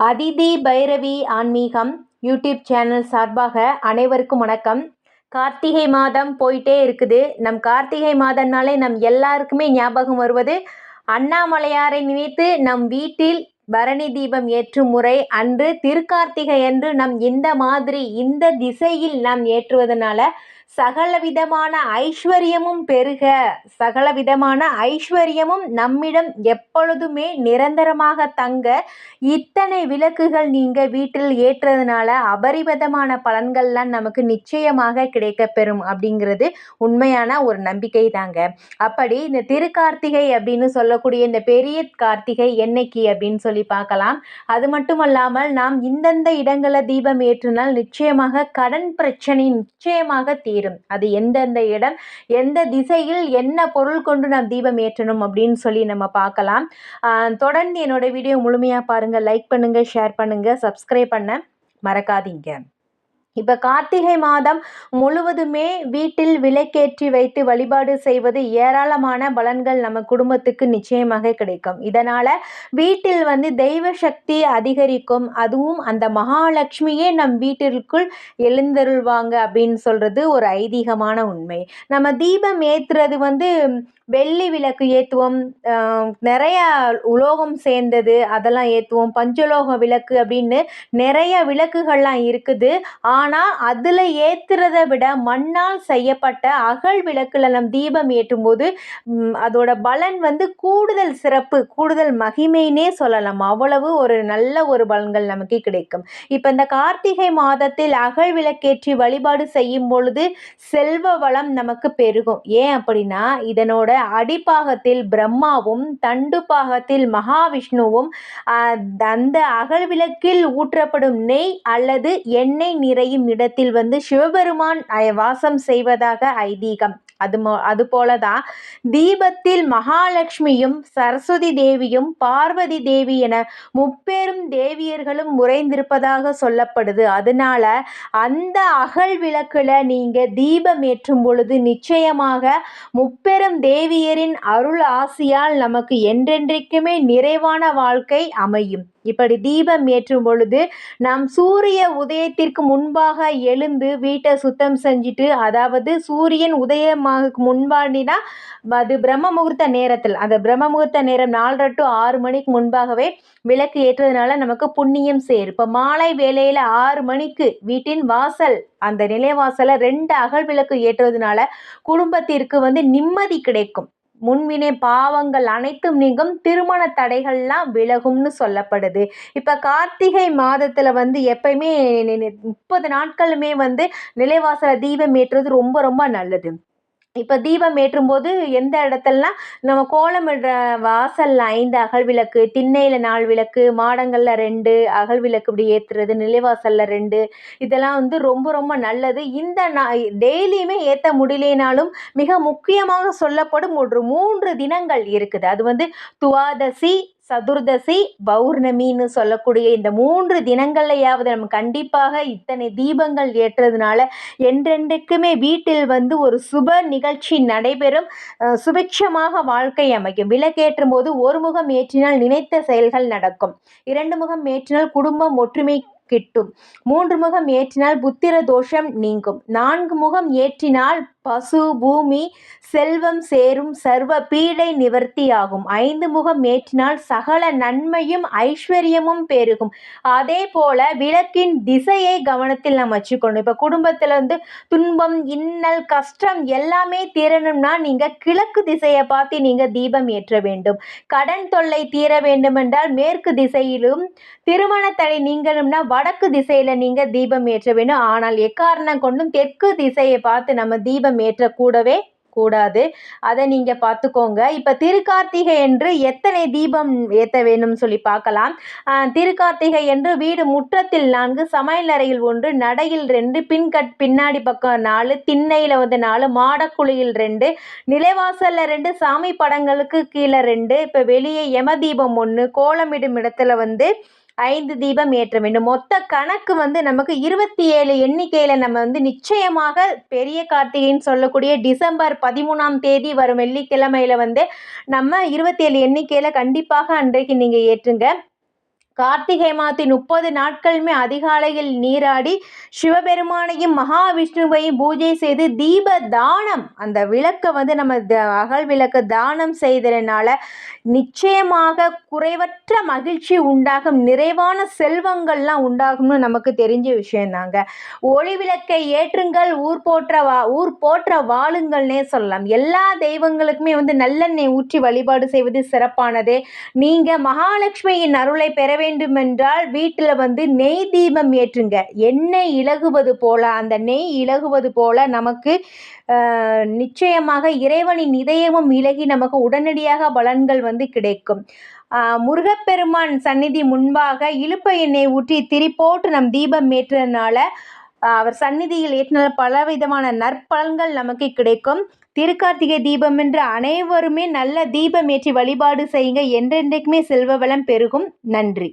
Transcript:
அதிதி பைரவி ஆன்மீகம் YouTube channel சார்பாக அனைவருக்கும் வணக்கம். கார்த்திகை மாதம் போயிட்டே இருக்குது. நம் கார்த்திகை மாதம்னாலே நம் எல்லாருக்குமே ஞாபகம் வருவது அண்ணாமலையாரை நினைத்து நம் வீட்டில் பரணி தீபம் ஏற்றும் முறை அன்று திருக்கார்த்திகை அன்று நம் இந்த மாதிரி இந்த திசையில் நாம் ஏற்றுவதனால சகலவிதமான ஐஸ்வர்யமும் பெருக. சகலவிதமான ஐஸ்வர்யமும் நம்மிடம் எப்பொழுதுமே நிரந்தரமாக தங்க. இத்தனை விளக்குகள் நீங்கள் வீட்டில் ஏற்றதுனால அபரிமிதமான பலன்கள்லாம் நமக்கு நிச்சயமாக கிடைக்கப்பெறும் அப்படிங்கிறது உண்மையான ஒரு நம்பிக்கை தாங்க. அப்படி இந்த திருக்கார்த்திகை அப்படின்னு சொல்லக்கூடிய இந்த பெரிய கார்த்திகை என்னைக்கு அப்படின்னு சொல்லி பார்க்கலாம். அது மட்டுமல்லாமல் நாம் இந்தந்த இடங்களில் தீபம் ஏற்றினால் நிச்சயமாக கடன் பிரச்சனை நிச்சயமாக தீரும். தீரும் அது எந்தெந்த இடம் எந்த திசையில் என்ன பொருள் கொண்டு நாம் தீபம் ஏற்றணும் அப்படின்னு சொல்லி நம்ம பார்க்கலாம். தொடர்ந்து என்னோட வீடியோ முழுமையாக பாருங்கள் லைக் பண்ணுங்கள் ஷேர் பண்ணுங்கள் சப்ஸ்கிரைப் பண்ண மறக்காதீங்க. இப்போ கார்த்திகை மாதம் முழுவதுமே வீட்டில் விலைக்கேற்றி வைத்து வழிபாடு செய்வது ஏராளமான பலன்கள் நம்ம குடும்பத்துக்கு நிச்சயமாக கிடைக்கும். இதனால் வீட்டில் வந்து தெய்வ சக்தி அதிகரிக்கும். அதுவும் அந்த மகாலட்சுமியே நம் வீட்டிற்குள் எழுந்தருள்வாங்க அப்படின்னு சொல்கிறது ஒரு ஐதீகமான உண்மை. நம்ம தீபம் ஏற்றுறது வந்து வெள்ளி விளக்கு ஏற்றுவோம் நிறைய உலோகம் சேர்ந்தது அதெல்லாம் ஏற்றுவோம் பஞ்சலோக விளக்கு அப்படின்னு நிறைய விளக்குகள்லாம் இருக்குது. ஆனால் ஆனால் அதில் ஏற்றுறத விட மண்ணால் செய்யப்பட்ட அகல் விளக்கில் நம் தீபம் ஏற்றும்போது அதோட பலன் வந்து கூடுதல் சிறப்பு கூடுதல் மகிமைனே சொல்லலாம். அவ்வளவு ஒரு நல்ல ஒரு பலன்கள் நமக்கு கிடைக்கும். இப்போ இந்த கார்த்திகை மாதத்தில் அகல் விளக்கேற்றி வழிபாடு செய்யும் பொழுது செல்வ வளம் நமக்கு பெருகும். ஏன் அப்படின்னா இதனோட அடிப்பாகத்தில் பிரம்மாவும் தண்டு பாகத்தில் மகாவிஷ்ணுவும் அந்த அகல் விளக்கில் ஊற்றப்படும் நெய் அல்லது எண்ணெய் செய்யும் இடத்தில் வந்து சிவபெருமான் வாசம் செய்வதாக ஐதீகம். அது மோ அது போலதான் தீபத்தில் மகாலட்சுமியும் சரஸ்வதி தேவியும் பார்வதி தேவி என முப்பெரும் தேவியர்களும் உறைந்திருப்பதாக சொல்லப்படுது. அதனால அந்த அகல் விளக்குல நீங்கள் தீபம் ஏற்றும் பொழுது நிச்சயமாக முப்பெரும் தேவியரின் அருள் ஆசியால் நமக்கு என்றென்றைக்குமே நிறைவான வாழ்க்கை அமையும். இப்படி தீபம் ஏற்றும் பொழுது நாம் சூரிய உதயத்திற்கு முன்பாக எழுந்து வீட்டை சுத்தம் செஞ்சுட்டு அதாவது சூரியன் உதயமாக முன்பாண்டினா அது பிரம்ம முகூர்த்த நேரத்தில். அந்த பிரம்ம முகூர்த்த நேரம் நாலரை டு ஆறு மணிக்கு முன்பாகவே விளக்கு ஏற்றதுனால நமக்கு புண்ணியம் சேரும். இப்போ மாலை வேலையில் ஆறு மணிக்கு வீட்டின் வாசல் அந்த நிலைவாசலை ரெண்டு அகல் விளக்கு ஏற்றுவதனால குடும்பத்திற்கு வந்து நிம்மதி கிடைக்கும். முன்வினை பாவங்கள் அனைத்தும் நீங்கும் திருமண தடைகள்லாம் விலகும்னு சொல்லப்படுது. இப்போ கார்த்திகை மாதத்தில் வந்து எப்பயுமே முப்பது நாட்களுமே வந்து நிலைவாசல தீபம் ஏற்றுறது ரொம்ப ரொம்ப நல்லது. இப்போ தீபம் ஏற்றும் போது எந்த இடத்துலலாம் நம்ம கோலமிடுற வாசலில் ஐந்து அகல் விளக்கு திண்ணையில் நாலு விளக்கு மாடங்களில் ரெண்டு அகல் விளக்கு இப்படி ஏற்றுறது நிலைவாசலில் ரெண்டு இதெல்லாம் வந்து ரொம்ப ரொம்ப நல்லது. இந்த டெய்லியுமே ஏற்ற முடியலனாலும் மிக முக்கியமாக சொல்லப்படும் ஒரு மூன்று தினங்கள் இருக்குது. அது வந்து துவாதசி சதுர்தசி பௌர்ணமின்னு சொல்லக்கூடிய இந்த மூன்று தினங்கள்லையாவது நம்ம கண்டிப்பாக இத்தனை தீபங்கள் ஏற்றதுனால என்றென்றைக்குமே வீட்டில் வந்து ஒரு சுப நிகழ்ச்சி நடைபெறும். சுபிக்ஷமாக வாழ்க்கை அமைக்கும். விளக்கேற்றும் போது ஒரு முகம் ஏற்றினால் நினைத்த செயல்கள் நடக்கும். இரண்டு முகம் ஏற்றினால் குடும்பம் ஒற்றுமை கிட்டும். மூன்று முகம் ஏற்றினால் புத்திர தோஷம் நீங்கும். நான்கு முகம் ஏற்றினால் பசு பூமி செல்வம் சேரும் சர்வ பீடை நிவர்த்தியாகும். ஐந்து முகம் ஏற்றினால் சகல நன்மையும் ஐஸ்வர்யமும் பெருகும். அதே போல விளக்கின் திசையை கவனத்தில் நம்ம வச்சுக்கணும். இப்போ குடும்பத்தில் வந்து துன்பம் இன்னல் கஷ்டம் எல்லாமே தீரணும்னா நீங்கள் கிழக்கு திசையை பார்த்து நீங்கள் தீபம் ஏற்ற வேண்டும். கடன் தொல்லை தீர வேண்டுமென்றால் மேற்கு திசையிலும் திருமண தடை நீங்கணும்னா வடக்கு திசையில் நீங்கள் தீபம் ஏற்ற வேண்டும். ஆனால் எக்காரணம் கொண்டும் தெற்கு திசையை பார்த்து நம்ம தீபம் தீபம் ஏற்றக்கூடவே கூடாது. அதை நீங்கள் பார்த்துக்கோங்க. இப்போ திருக்கார்த்திகை என்று எத்தனை தீபம் ஏற்ற வேணும்னு சொல்லி பார்க்கலாம். திருக்கார்த்திகை என்று வீடு முற்றத்தில் நான்கு சமையல் அறையில் ஒன்று நடையில் ரெண்டு பின்கட் பின்னாடி பக்கம் நாலு திண்ணையில் வந்து நாலு மாடக்குழியில் ரெண்டு நிலைவாசலில் ரெண்டு சாமி படங்களுக்கு கீழே ரெண்டு இப்போ வெளியே யம தீபம் ஒன்று கோலமிடும் இடத்துல வந்து ஐந்து தீபம் ஏற்ற வேண்டும். மொத்த கணக்கு வந்து நமக்கு இருபத்தி ஏழு எண்ணிக்கையில் நம்ம வந்து நிச்சயமாக பெரிய கார்த்திகைன்னு சொல்லக்கூடிய டிசம்பர் பதிமூணாம் தேதி வரும் வெள்ளிக்கிழமையில் வந்து நம்ம இருபத்தி ஏழு எண்ணிக்கையில் கண்டிப்பாக அன்றைக்கு நீங்கள் ஏற்றுங்க. கார்த்திகை மாதத்தின் முப்பது நாட்களுமே அதிகாலையில் நீராடி சிவபெருமானையும் மகாவிஷ்ணுவையும் பூஜை செய்து தீப தானம் அந்த விளக்கை வந்து நம்ம த அகல் விளக்கு தானம் செய்ததுனால நிச்சயமாக குறைவற்ற மகிழ்ச்சி உண்டாகும் நிறைவான செல்வங்கள்லாம் உண்டாகும்னு நமக்கு தெரிஞ்ச விஷயந்தாங்க. ஒளி விளக்கை ஏற்றுங்கள் ஊர் போற்ற வா ஊர் போற்ற வாழுங்கள்னே சொல்லலாம். எல்லா தெய்வங்களுக்குமே வந்து நல்லெண்ணெய் ஊற்றி வழிபாடு செய்வது சிறப்பானதே. நீங்கள் மகாலட்சுமியின் அருளை பெற வேண்டுமென்றால் வீட்டில் வந்து நெய் தீபம் ஏற்றுங்க. எண்ணெய் இலகுவது போல அந்த நெய் இலகுவது போல நமக்கு நிச்சயமாக இறைவனின் இதயமும் இலகி நமக்கு உடனடியாக பலன்கள் வந்து கிடைக்கும். முருகப்பெருமான் சந்நிதி முன்பாக இழுப்ப எண்ணெய் ஊற்றி திரி போட்டு நம் தீபம் ஏற்றுறதுனால அவர் சந்நிதியில் ஏற்றின பலவிதமான நற்பலன்கள் நமக்கு கிடைக்கும். திருக்கார்த்திகை தீபம் என்று அனைவருமே நல்ல தீபம் ஏற்றி வழிபாடு செய்யுங்க. என்றென்றைக்குமே செல்வ வளம் பெருகும். நன்றி.